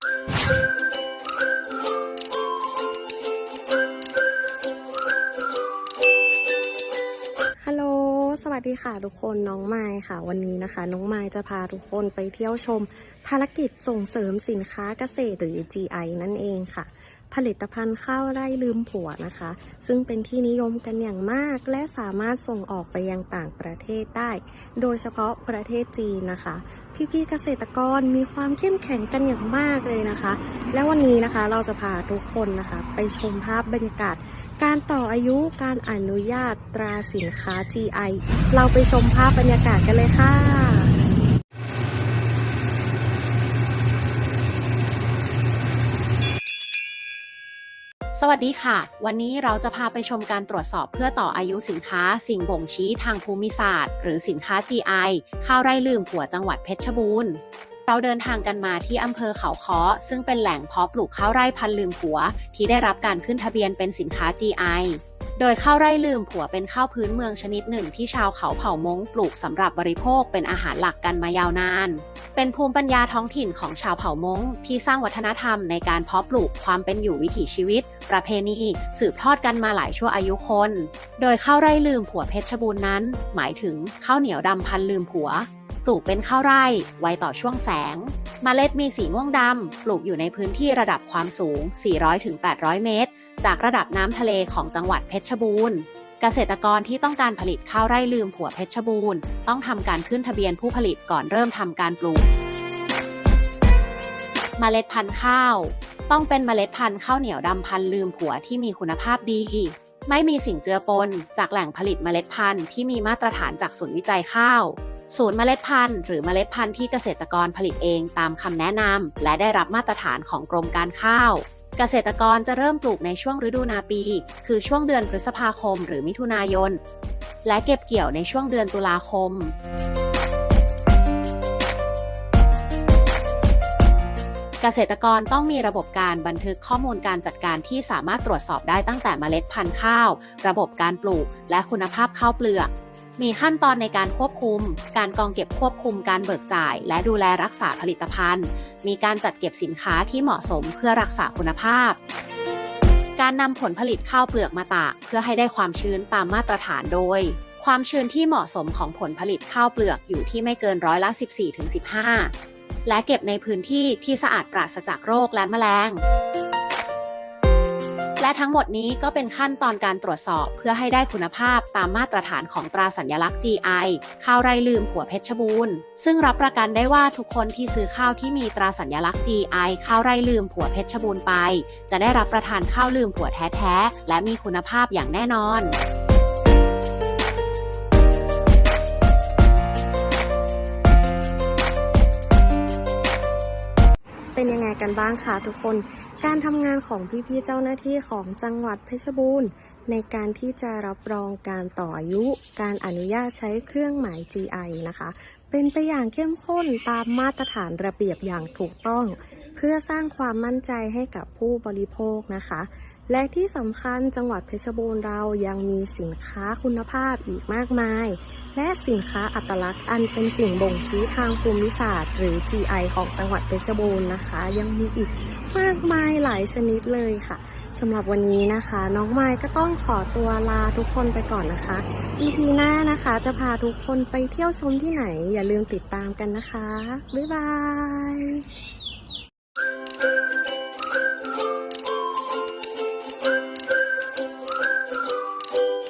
ฮัลโหล สวัสดีค่ะทุกคนน้องไม้ค่ะ วันนี้นะคะ น้องไม้จะพาทุกคนไปเที่ยวชม ภารกิจส่งเสริมสินค้าเกษตรหรือ GI นั่นเองค่ะ ผลิตภัณฑ์ข้าวไร่ลืมผัวนะคะ ซึ่งเป็นที่นิยมกันอย่างมากและสามารถส่งออกไปยังต่างประเทศได้ โดยเฉพาะประเทศจีนนะคะ พี่ๆเกษตรกรมีความเข้มแข็งกันอย่างมากเลยนะคะ และวันนี้นะคะเราจะพาทุกคนนะคะ ไปชมภาพบรรยากาศ การต่ออายุการอนุญาตตราสินค้า GI เราไปชมภาพบรรยากาศกันเลยค่ะ สวัสดีค่ะ วันนี้เราจะพาไปชมการตรวจสอบเพื่อต่ออายุสินค้า สิ่งบ่งชี้ทางภูมิศาสตร์ หรือสินค้า GI ข้าวไร่ลืมผัวจังหวัดเพชรบูรณ์เราเดินทางกันมาที่อำเภอเขาค้อ ซึ่งเป็นแหล่งเพาะปลูกข้าวไร่พันลืมผัว ที่ได้รับการขึ้นทะเบียนเป็นสินค้า GI โดยข้าวไร่ลืมผัวเป็นข้าวพื้นเมืองชนิดหนึ่งที่ชาวเขาเผ่ามงปลูกสำหรับบริโภคเป็นอาหารหลักกันมายาวนาน เป็นภูมิปัญญาท้องถิ่นของชาวเผ่ามงที่สร้างวัฒนธรรมในการเพาะปลูกความเป็นอยู่วิถีชีวิต ประเพณีสืบทอดกันมาหลายชั่วอายุคน โดยข้าวไร่ลืมผัวเพชรบูรณ์นั้น หมายถึงข้าวเหนียวดำพันลืมผัว ปลูกเป็นข้าวไร่ ไวต่อช่วงแสงเมล็ดมีสีม่วงดำ ปลูกอยู่ในพื้นที่ระดับความสูง 400-800 เมตร จากระดับน้ำทะเลของจังหวัดเพชรบูรณ์ เกษตรกรที่ต้องการผลิตข้าวไร่ลืมผัวเพชรบูรณ์ ต้องทำการขึ้นทะเบียนผู้ผลิตก่อนเริ่มทำการปลูกเมล็ดพันธุ์ข้าว ต้องเป็นเมล็ดพันธุ์ข้าวเหนียวดำพันธุ์ลืมผัวที่มีคุณภาพดี ไม่มีสิ่งเจือปน จากแหล่งผลิตเมล็ดพันธุ์ที่มีมาตรฐานจากศูนย์วิจัยข้าว ศูนย์เมล็ดพันธุ์หรือเมล็ดพันธุ์ที่เกษตรกรผลิตเองตามคำแนะนำและได้รับมาตรฐานของกรมการข้าว เกษตรกรจะเริ่มปลูกในช่วงฤดูนาปี คือช่วงเดือนพฤษภาคมหรือมิถุนายน และเก็บเกี่ยวในช่วงเดือนตุลาคมเกษตรกรต้องมีระบบการบันทึกข้อมูลการจัดการที่สามารถตรวจสอบได้ตั้งแต่เมล็ดพันธุ์ข้าว ระบบการปลูก และคุณภาพข้าวเปลือก มีขั้นตอนในการควบคุม การกองเก็บควบคุมการเบิกจ่าย และดูแลรักษาผลิตภัณฑ์ มีการจัดเก็บสินค้าที่เหมาะสมเพื่อรักษาคุณภาพ การนำผลผลิตข้าวเปลือกมาตากเพื่อให้ได้ความชื้นตามมาตรฐานโดย ความชื้นที่เหมาะสมของผลผลิตข้าวเปลือกอยู่ที่ไม่เกินร้อยละ 14-15 และเก็บในพื้นที่ที่สะอาดปราศจากโรคและแมลง และทั้งหมดนี้ก็เป็นขั้นตอนการตรวจสอบเพื่อให้ได้คุณภาพตามมาตรฐานของตราสัญลักษณ์ GI ข้าวไร่ลืมผัวเพชรบูรณ์ ซึ่งรับประกันได้ว่าทุกคนที่ซื้อข้าวที่มีตราสัญลักษณ์ GI ข้าวไร่ลืมผัวเพชรบูรณ์ไป จะได้รับประทานข้าวลืมผัวแท้ๆและมีคุณภาพอย่างแน่นอนเป็นยังไงกันบ้างคะทุกคน การทำงานของพี่ๆเจ้าหน้าที่ของจังหวัดเพชรบูรณ์ ในการที่จะรับรองการต่ออายุ การอนุญาตใช้เครื่องหมาย GI นะคะ เป็นไปอย่างเข้มข้นตามมาตรฐานระเบียบอย่างถูกต้อง เพื่อสร้างความมั่นใจให้กับผู้บริโภคนะคะ และที่สำคัญจังหวัดเพชรบูรณ์เรายังมีสินค้าคุณภาพอีกมากมาย และสินค้าอัตลักษณ์อันเป็นสิ่งบ่งชี้ทางภูมิศาสตร์ หรือ GI ของจังหวัดเพชรบูรณ์นะคะ ยังมีอีกม ไม้หลายชนิดเลยค่ะสำหรับวันนี้นะคะ น้องไม้ก็ต้องขอตัวลาทุกคนไปก่อนนะคะ EP หน้านะคะจะพาทุกคนไปเที่ยวชมที่ไหน อย่าลืมติดตามกันนะคะ บ๊ายบาย